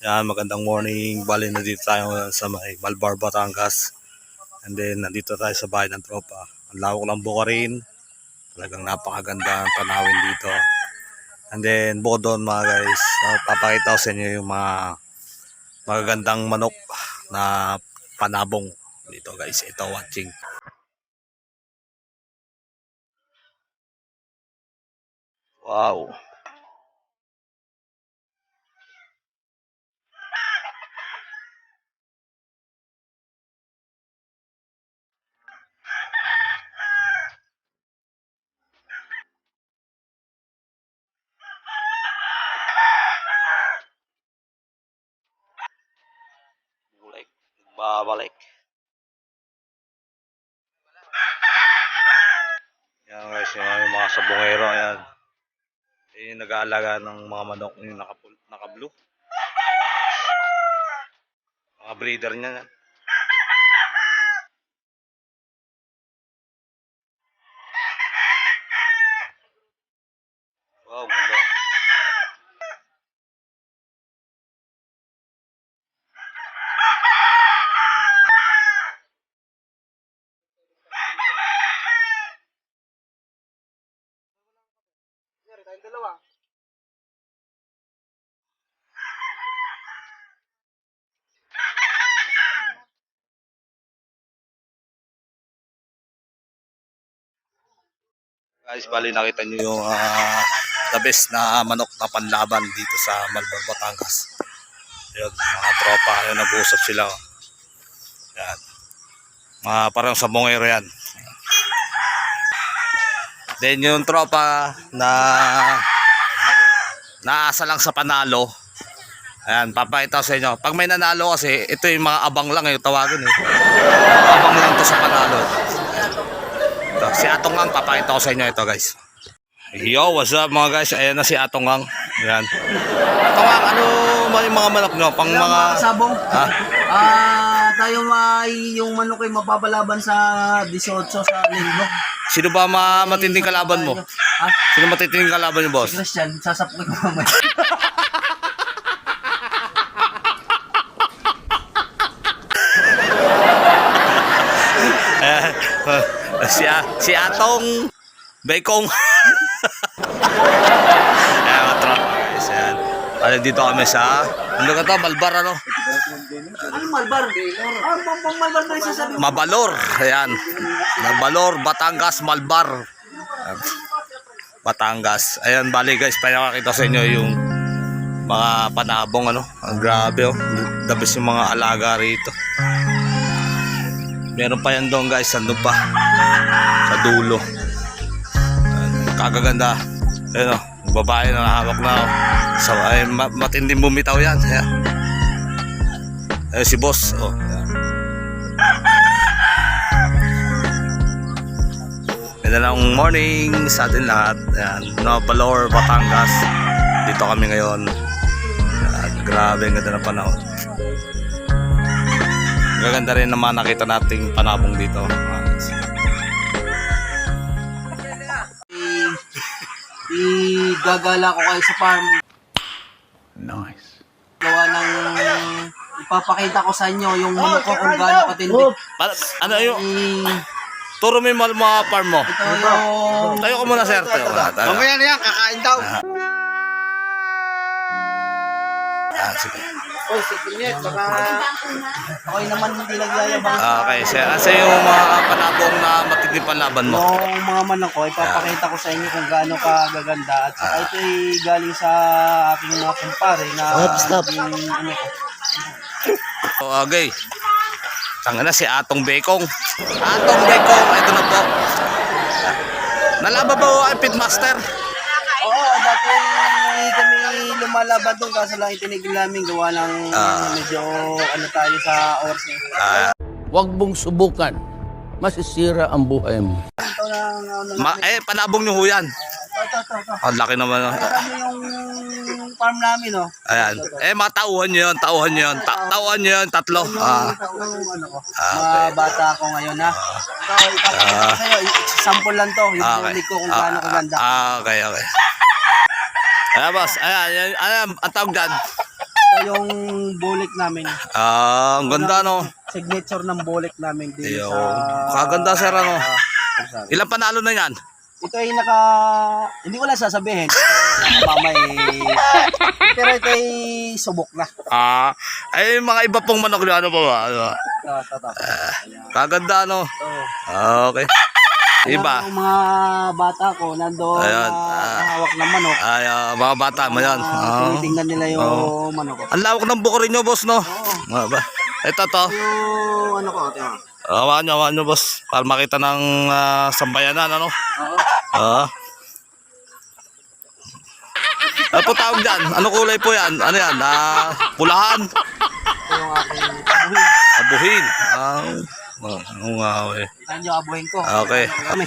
Yan, magandang morning. Bali na dito tayo sa may Malbar, Batangas. And then, nandito tayo sa bahay ng tropa. Ang lawak ng buka rin. Talagang napakaganda ang tanawin dito. And then, bukod doon mga guys, uh, papakita ko sa inyo yung mga magagandang manok na panabong dito guys. Ito watching. Wow. Babalik. Yan guys, yung mga mga sabongero, yan. Yung nag-aalaga ng mga manok yung nakapul, naka-blue. Mga breeder niya yan. Guys, bali nakita niyo yung ah, the best na manok na panlaban dito sa Malbar, Batangas. Ayun, mga tropa, ayun, nag-uusap sila. Yan. Mga parang sa bongero yan. Then yung tropa na naasa lang sa panalo. Ayan, papakita ko sa inyo. Pag may nanalo kasi, ito yung mga abang lang yung tawagin eh. Abang lang to sa panalo. Ito, si Atong Ang, papakita ko sa inyo ito guys. Yo, what's up mga guys? Ayan na si Atong Ang. Ayan. Atong Ang, ano yung mga manok nyo? Pang Mga mga... sabong. Ha? Ah, tayo may yung manok ay mapapalaban sa 18 sa linggo. Sino ba ma matinding kalaban mo? Ha? Sino matinding kalaban mo, boss? Si Christian, sasapukin ko mamaya. Eh, si, A- si Atong Bekong. Ano, dito kami sa... Ano ka to? Malbar ano? ano malbar? Pang, pang malbar na isasabi. Mabalor. Ayan. Mabalor, Batangas, Malbar. Batangas. Ayan, bali guys, pinakakita sa inyo yung mga panabong ano. Ang grabe oh. Best yung mga alaga rito. Meron pa yan doon guys, andun pa. Sa dulo. Ayan, Kagaganda. Ayan oh, babae na hawak na oh. So, ay, ma- matinding bumitaw yan. Ayan. Ayan si boss. Oh. Ayan. Magandang morning sa atin lahat. Ayan, no, Balor, Batangas. Dito kami ngayon. Ayan, grabe, ang ganda ng panahon. Gaganda rin naman nakita nating panabong dito. Igagala ko kayo sa farm. Ng ipapakita ko sa inyo yung manok ko kung gaano katindi. Para, ano yung, turo mo yung mga- farm mo. ito yung Tayo ko muna sir. Tayo ka. Tayo. Mamaya na yan, kakain daw. Ah, sige. Oy, sige net, baka ako'y naman hindi nagyayabang. Ah, okay, sir. Asa yung mga panabong na matinding panlaban mo? Yung mga manok ko, ipapakita ko sa inyo kung gaano ka gaganda. At saka ito ay galing sa aking mga kumpare na yung ano ko. So, okay. Tanga na si Atong Bekong. Atong Bekong, ito na po. Nalaban ba ang pitmaster? Oo, dati kami lumalaban doon kaso lang itinigil namin gawa ng Ah. medyo ano tayo sa oras na. Ah, Huwag mong subukan. Masisira ang buhay mo. Ito na, ano, ma eh, panabong nyo ho yan. ito, ito, ito, ito. Ang laki naman. ah. Marami yung farm namin, oh. Ayan. Eh, mga tauhan nyo yun. Tauhan nyo yun. Ta tauhan nyo yun. Tatlo. Ah. Yung ano ko, Ah, mga bata ko ngayon, ha. Ito, ipapakita ko sa'yo, sample lang to, yung Ah, okay. ko kung Ah, gaano kaganda. Ah, okay, okay. Ayan, boss. Ayan, ayan, ayan, ang tawag dyan. Ito yung bulik namin. Ah, ang ganda no. Signature ng bulik namin din Iyo. sa... Kaganda, sir, ano? sa- Ilang panalo na yan? Ito ay naka... Hindi ko lang sasabihin. Mama eh. Pero ito ay subok na. Ah, ay mga iba pong manok ano pa ba? Ano? ba? Ito, ito, ito. Ayan. Kaganda no. Ito. Ah, okay. Iba. Yung mga bata ko, nandoon Ayan, na ah. hawak ng manok. Ay, ah, mga bata mo yan. Ah, Ah. tinitingnan nila yung Oo. manok ko. Ang lawak ng buko rin nyo, boss, no? Oo. Ah, ba? Ito to. Yung ano ko, ito. Awan nyo, awan nyo, boss. Para makita ng ah, sambayanan, ano? Oo. Ah. Ano po tawag dyan? Ano kulay po yan? Ano yan? Ah, pulahan? Ito yung aking abuhin. Abuhin? Ah, oh, nga, eh. Ito yung abuhin ko. Okay. Ano kami.